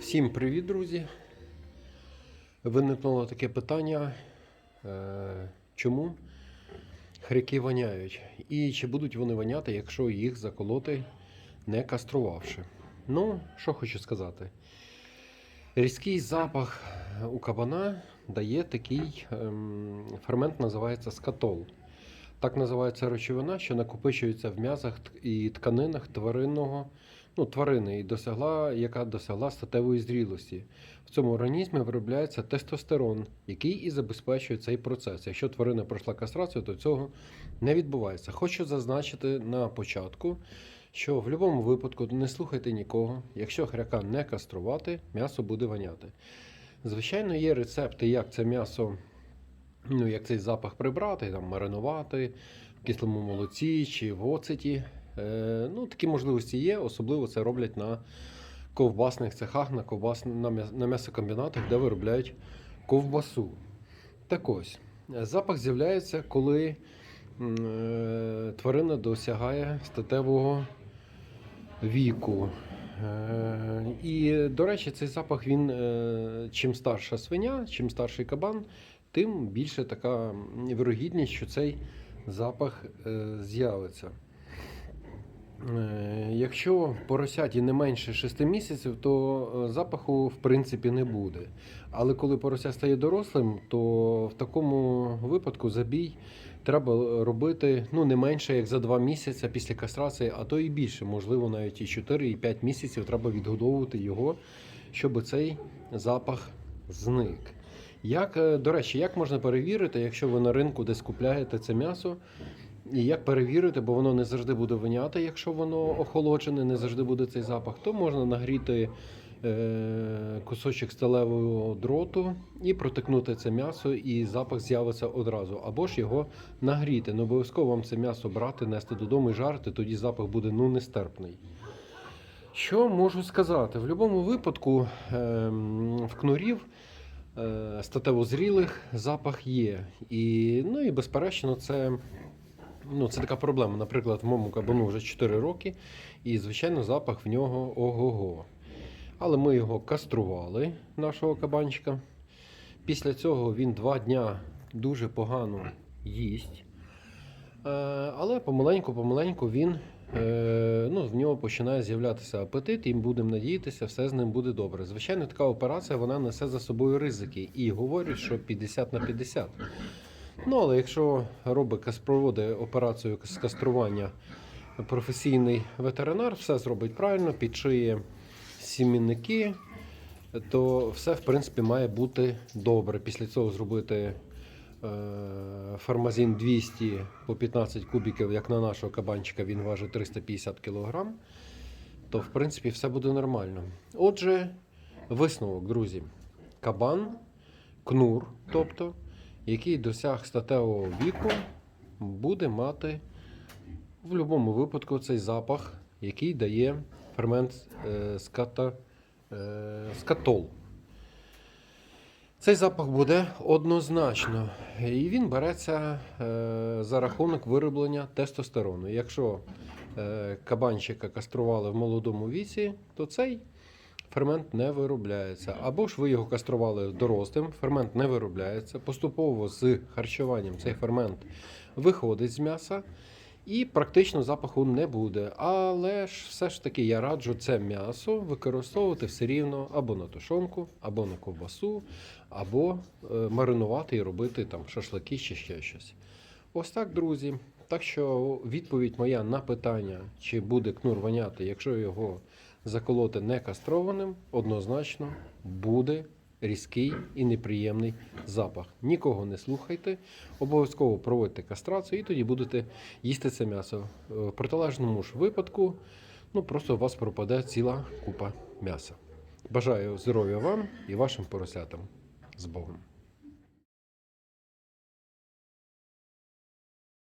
Всім привіт, друзі! Виникнуло таке питання, е, чому хряки воняють? І чи будуть вони воняти, якщо їх заколоти, не каструвавши? Ну, що хочу сказати. Різкий запах у кабана дає такий ем, фермент, називається скатол. Так називається речовина, що накопичується в м'язах і тканинах тваринного, ну, тварини, і досягла, яка досягла статевої зрілості. В цьому організмі виробляється тестостерон, який і забезпечує цей процес. Якщо тварина пройшла кастрацію, то цього не відбувається. Хочу зазначити на початку, що в будь-якому випадку не слухайте нікого. Якщо хряка не каструвати, м'ясо буде воняти. Звичайно, є рецепти, як це м'ясо, ну, як цей запах прибрати, там, маринувати в кислому молоці чи в оцеті. Е, ну, такі можливості є, особливо це роблять на ковбасних цехах, на, ковбас, на, м'яс- на м'ясокомбінатах, де виробляють ковбасу. Так ось, запах з'являється, коли е, тварина досягає статевого віку. Е, І, до речі, цей запах він е, чим старша свиня, чим старший кабан, тим більше така вірогідність, що цей запах е, з'явиться. Е, Якщо поросяті не менше 6 місяців, то е, запаху в принципі не буде. Але коли порося стає дорослим, то в такому випадку забій треба робити ну, не менше як за 2 місяці після кастрації, а то і більше, можливо, навіть і 4 і 5 місяців треба відгодовувати його, щоб цей запах зник. Як, е, до речі, як можна перевірити, якщо ви на ринку десь купляєте це м'ясо, і як перевірити, бо воно не завжди буде воняти, якщо воно охолоджене, не завжди буде цей запах, то можна нагріти е, кусочок сталевого дроту і протикнути це м'ясо, і запах з'явиться одразу. Або ж його нагріти. Не обов'язково вам це м'ясо брати, нести додому і жарити, тоді запах буде ну, нестерпний. Що можу сказати? В будь-якому випадку ем, в кнурів статево зрілих запах є. І, ну, і безперечно, це, ну, це така проблема. Наприклад, в моєму кабану вже 4 роки, і, звичайно, запах в нього ого-го. Але ми його кастрували, нашого кабанчика. Після цього він 2 дня дуже погано їсть. Е, Але помаленьку-помаленьку він е, ну, в нього починає з'являтися апетит, і будемо надіятися, все з ним буде добре. Звичайно, така операція вона несе за собою ризики. І говорять, що 50 на 50. Ну, але якщо робить проводить операцію з кастрування професійний ветеринар, все зробить правильно, підшиє сімінники, то все в принципі має бути добре. Після цього зробити е, фармазин 200 по 15 кубіків, як на нашого кабанчика, він важить 350 кг, то в принципі все буде нормально. Отже, висновок, друзі. Кабан, кнур, тобто, який досяг статевого віку, буде мати в будь-якому випадку цей запах, який дає фермент е, ската, е, скатол. Цей запах буде однозначно, і він береться е, за рахунок вироблення тестостерону. Якщо е, кабанчика кастрували в молодому віці, то цей фермент не виробляється. Або ж ви його кастрували дорослим, фермент не виробляється. Поступово з харчуванням цей фермент виходить з м'яса. І практично запаху не буде. Але ж все ж таки я раджу це м'ясо використовувати все рівно або на тушонку, або на ковбасу, або е, маринувати і робити там шашлики чи ще щось. Ось так, друзі. Так що відповідь моя на питання, чи буде кнур воняти, якщо його заколоти не кастрованим, однозначно буде різкий і неприємний запах. Нікого не слухайте, обов'язково проводьте кастрацію і тоді будете їсти це м'ясо. Е, В протилежному ж випадку, ну просто у вас пропаде ціла купа м'яса. Бажаю здоров'я вам і вашим поросятам. З Богом!